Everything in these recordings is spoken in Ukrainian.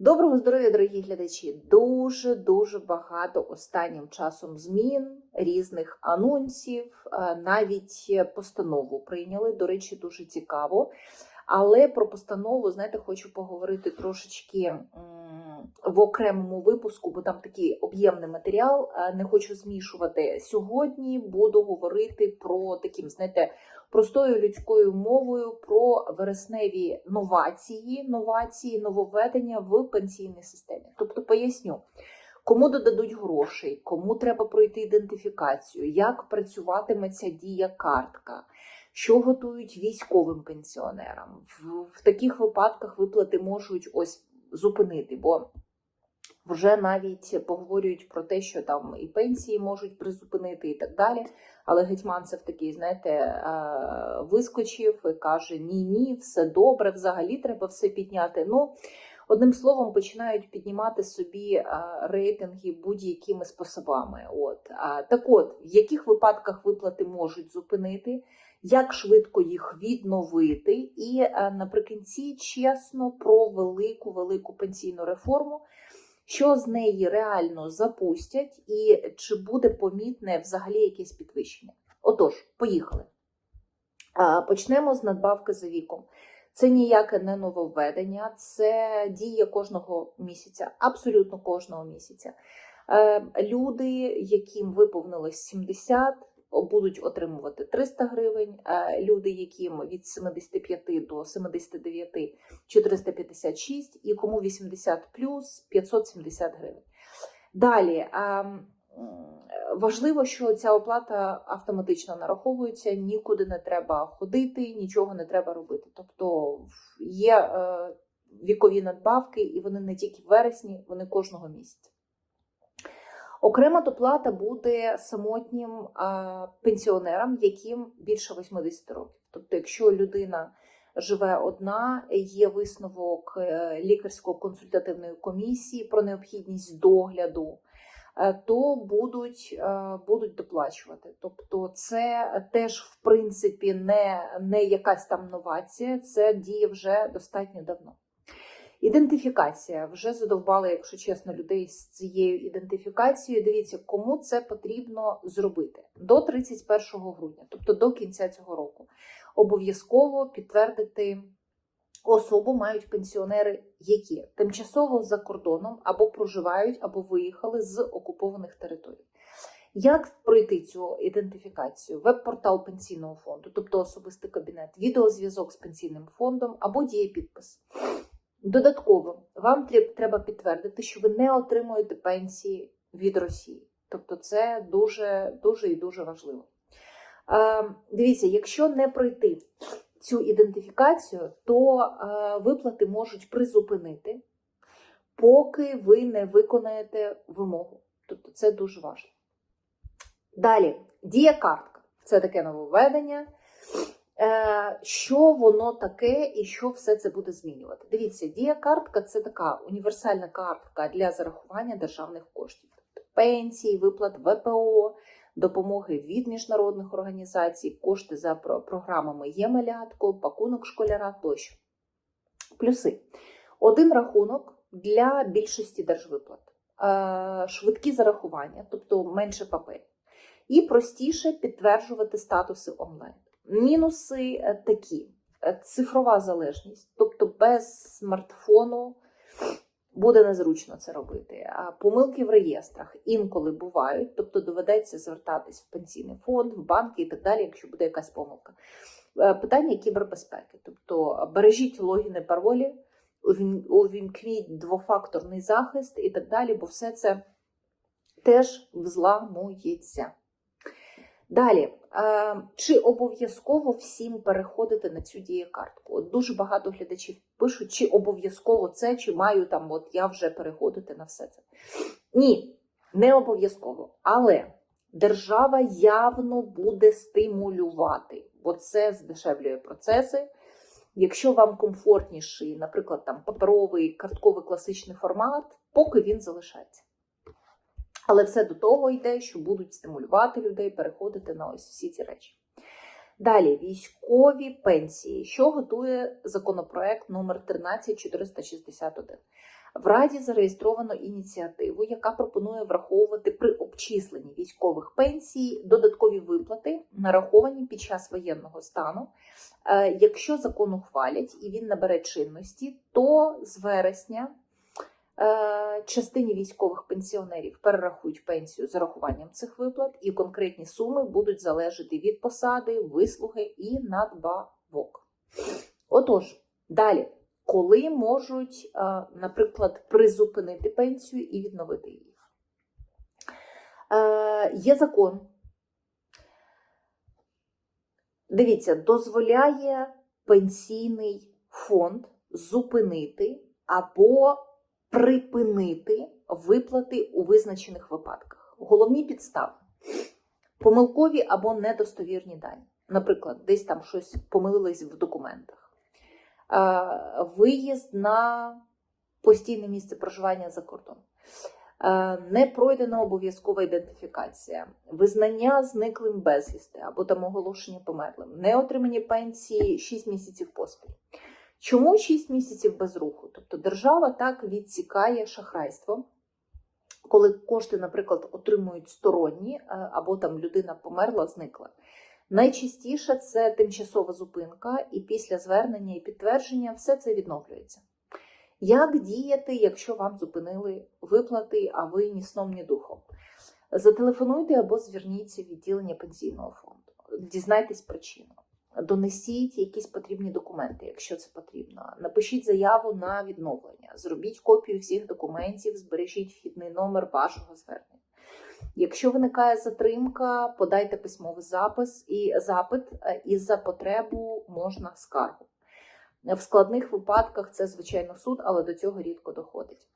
Доброго здоров'я, дорогі глядачі! Дуже дуже багато останнім часом змін, різних анонсів, е, навіть постанову прийняли. До речі, дуже цікаво. Але про постанову, знаєте, хочу поговорити трошечки в окремому випуску, бо там такий об'ємний матеріал. Е, Не хочу змішувати. Сьогодні буду говорити про таким, знаєте, простою людською мовою про вересневі новації, новації, нововведення в пенсійній системі. Тобто поясню. Кому додадуть грошей, кому треба пройти ідентифікацію, як працюватиме ця дія картка, що готують військовим пенсіонерам. В, в таких випадках виплати можуть ось зупинити, бо вже навіть поговорюють про те, що там і пенсії можуть призупинити, і так далі. Але Гетьманцев такий, знаєте, е, вискочив і каже: Ні, ні, все добре, взагалі треба все підняти. Ну, одним словом, починають піднімати собі е, рейтинги будь-якими способами. От так, от, в яких випадках виплати можуть зупинити, як швидко їх відновити, і е, наприкінці чесно про велику велику пенсійну реформу. Що з неї реально запустять, і чи буде помітне взагалі якесь підвищення? Отож, поїхали. Почнемо з надбавки за віком. Це ніяке не нововведення, це діє кожного місяця, абсолютно кожного місяця. Е, Люди, яким виповнилось 70, будуть отримувати 300 гривень. Е, Люди, яким від 75 до 79 456, і кому 80 плюс 570 гривень. Далі. ем, Важливо, що ця оплата автоматично нараховується, нікуди не треба ходити, нічого не треба робити. Тобто є е, вікові надбавки, і вони не тільки в вересні, вони кожного місяця. Окрема доплата буде самотнім пенсіонерам, яким більше 80 років. Тобто, якщо людина живе одна, є висновок е, лікарсько-консультативної комісії про необхідність догляду е, то будуть, е, будуть доплачувати. Тобто, це теж, в принципі, не, не якась там новація, це діє вже достатньо давно. Ідентифікація вже задовбали, якщо чесно, людей з цією ідентифікацією. Дивіться, кому це потрібно зробити до 31 грудня, тобто до кінця цього року. Обов'язково підтвердити особу мають пенсіонери, які тимчасово за кордоном або проживають, або виїхали з окупованих територій. Як пройти цю ідентифікацію? Веб-портал пенсійного фонду, тобто особистий кабінет, відеозв'язок з пенсійним фондом або дієпідпис. Додатково, вам треба підтвердити, що ви не отримуєте пенсії від Росії. Тобто, це дуже, дуже і дуже важливо. Дивіться, якщо не пройти цю ідентифікацію, то виплати можуть призупинити, поки ви не виконаєте вимогу. Тобто це дуже важливо. Далі, дія картка. Це таке нововведення. Е, Що воно таке і що все це буде змінювати? Дивіться, дія картка це така універсальна картка для зарахування державних коштів, тобто пенсії, виплат ВПО, допомоги від міжнародних організацій, кошти за про- програмами Ємелятко, пакунок школяра тощо. Плюси: один рахунок для більшості держвиплат, Е, швидкі зарахування, тобто менше паперів, і простіше підтверджувати статуси онлайн. Мінуси е, такі: Е, цифрова залежність, тобто без смартфону буде незручно це робити. А помилки в реєстрах інколи бувають, тобто доведеться звертатись в пенсійний фонд, в банки і так далі, якщо буде якась помилка. Е, Питання кібербезпеки, тобто бережіть логіни паролі, увім- увімкніть двофакторний захист і так далі, бо все це теж взламується. Далі, е, чи обов'язково всім переходити на цю дієкартку? От дуже багато глядачів пишуть, чи обов'язково це, чи маю там, от я вже переходити на все це. Ні, не обов'язково. Але держава явно буде стимулювати, бо це здешевлює процеси. Якщо вам комфортніший, наприклад, там паперовий картковий класичний формат, поки він залишається. Але все до того йде, що будуть стимулювати людей переходити на ось всі ці речі. Далі військові пенсії, що готує законопроект номер 13461. В Раді зареєстровано ініціативу, яка пропонує враховувати при обчисленні військових пенсій додаткові виплати, нараховані під час воєнного стану. Е, Якщо закон ухвалять і він набере чинності, то з вересня частині військових пенсіонерів перерахують пенсію з зарахуванням цих виплат, і конкретні суми будуть залежати від посади, вислуги і надбавок. Отож, далі, коли можуть, е, наприклад, призупинити пенсію і відновити її? Е, Є закон. Дивіться, дозволяє пенсійний фонд зупинити або припинити виплати у визначених випадках. Головні підстави: помилкові або недостовірні дані. Наприклад, десь там щось помилилось в документах, Е, виїзд на постійне місце проживання за кордон. Е, Не пройдена обов'язкова ідентифікація, визнання зниклим безвісти або там оголошення померлим, не отримані пенсії 6 місяців поспіль. Чому 6 місяців без руху? Тобто держава так відсікає шахрайство, коли кошти, наприклад, отримують сторонні, е, або там людина померла, зникла. Найчастіше це тимчасова зупинка, і після звернення і підтвердження все це відновлюється. Як діяти, якщо вам зупинили виплати, а ви ні сном, ні духом? Зателефонуйте або зверніться в відділення пенсійного фонду. Дізнайтесь причину. Донесіть якісь потрібні документи, якщо це потрібно. Напишіть заяву на відновлення, зробіть копію всіх документів, збережіть вхідний номер вашого звернення. Якщо виникає затримка, подайте письмовий запис і запит, е, і за потребу можна скаргу. В складних випадках це, звичайно, суд, але до цього рідко доходить.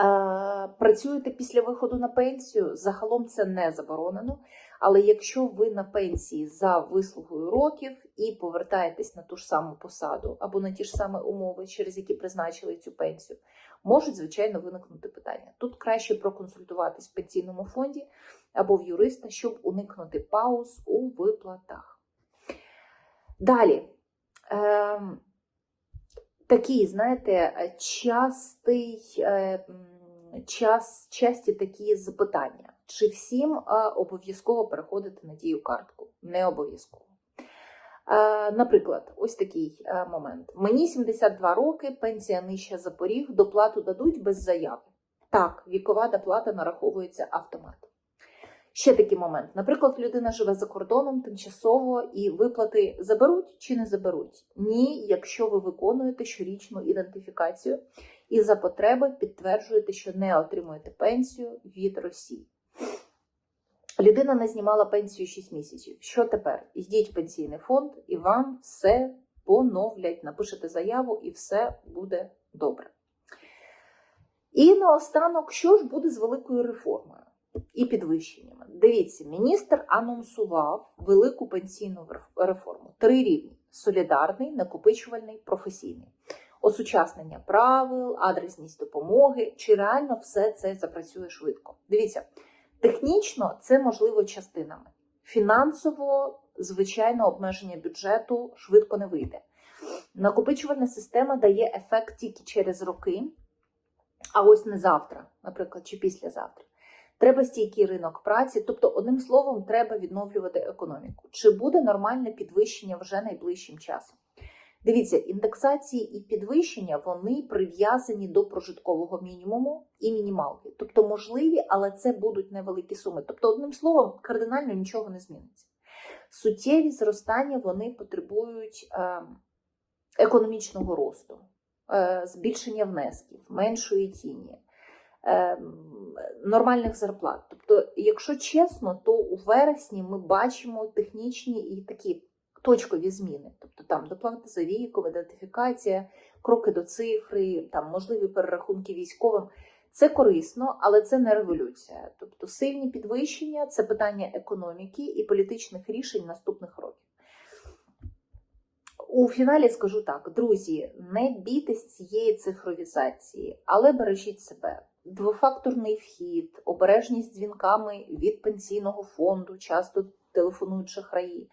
Е, Працюєте після виходу на пенсію, загалом це не заборонено. Але якщо ви на пенсії за вислугою років і повертаєтесь на ту ж саму посаду або на ті ж самі умови, через які призначили цю пенсію, можуть, звичайно, виникнути питання. Тут краще проконсультуватись в пенсійному фонді або в юриста, щоб уникнути пауз у виплатах. Далі. Ем, Такий, знаєте, частий, е, час, часті такі запитання. Чи всім е, обов'язково переходити на дію картку? Не обов'язково. Е, Наприклад, ось такий е, момент. Мені 72 роки, пенсія нижча за поріг, доплату дадуть без заяви. Так, вікова доплата нараховується автоматом. Ще такий момент. Наприклад, людина живе за кордоном тимчасово і виплати заберуть чи не заберуть? Ні, якщо ви виконуєте щорічну ідентифікацію і за потреби підтверджуєте, що не отримуєте пенсію від Росії. Людина не знімала пенсію 6 місяців. Що тепер? Йдіть в пенсійний фонд і вам все поновлять. Напишете заяву, і все буде добре. І наостанок, що ж буде з великою реформою і підвищеннями? Дивіться, міністр анонсував велику пенсійну реформу. Три рівні: солідарний, накопичувальний, професійний. Осучаснення правил, адресність допомоги, чи реально все це запрацює швидко. Дивіться, технічно це можливо частинами. Фінансово, звичайно, обмеження бюджету швидко не вийде. Накопичувальна система дає ефект тільки через роки, а ось не завтра, наприклад, чи післязавтра. Треба стійкий ринок праці, тобто, одним словом, треба відновлювати економіку. Чи буде нормальне підвищення вже найближчим часом? Дивіться, індексації і підвищення вони прив'язані до прожиткового мінімуму і мінімалки. Тобто можливі, але це будуть невеликі суми. Тобто, одним словом, кардинально нічого не зміниться. Суттєві зростання вони потребують е, економічного росту, е, збільшення внесків, меншої тіні. е, Нормальних зарплат. Тобто, якщо чесно, то у вересні ми бачимо технічні і такі точкові зміни. Тобто там доплати за віком, ідентифікація, кроки до цифри, там можливі перерахунки військовим. Це корисно, але це не революція. Тобто сильні підвищення це питання економіки і політичних рішень наступних років. У фіналі скажу так, друзі, не бійтесь цієї цифровізації, але бережіть себе. Двофакторний вхід, обережність дзвінками від пенсійного фонду, часто телефонують шахраї.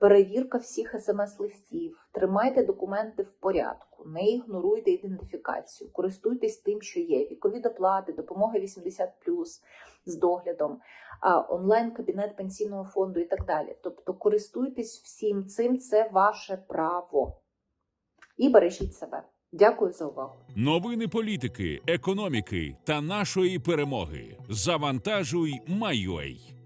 Перевірка всіх смс-листів, тримайте документи в порядку, не ігноруйте ідентифікацію, користуйтесь тим, що є. Вікові доплати, допомога 80 з доглядом, онлайн-кабінет пенсійного фонду і так далі. Тобто користуйтесь всім цим, це ваше право. І бережіть себе. Дякую за увагу. Новини політики, економіки та нашої перемоги. Завантажуй, Майой.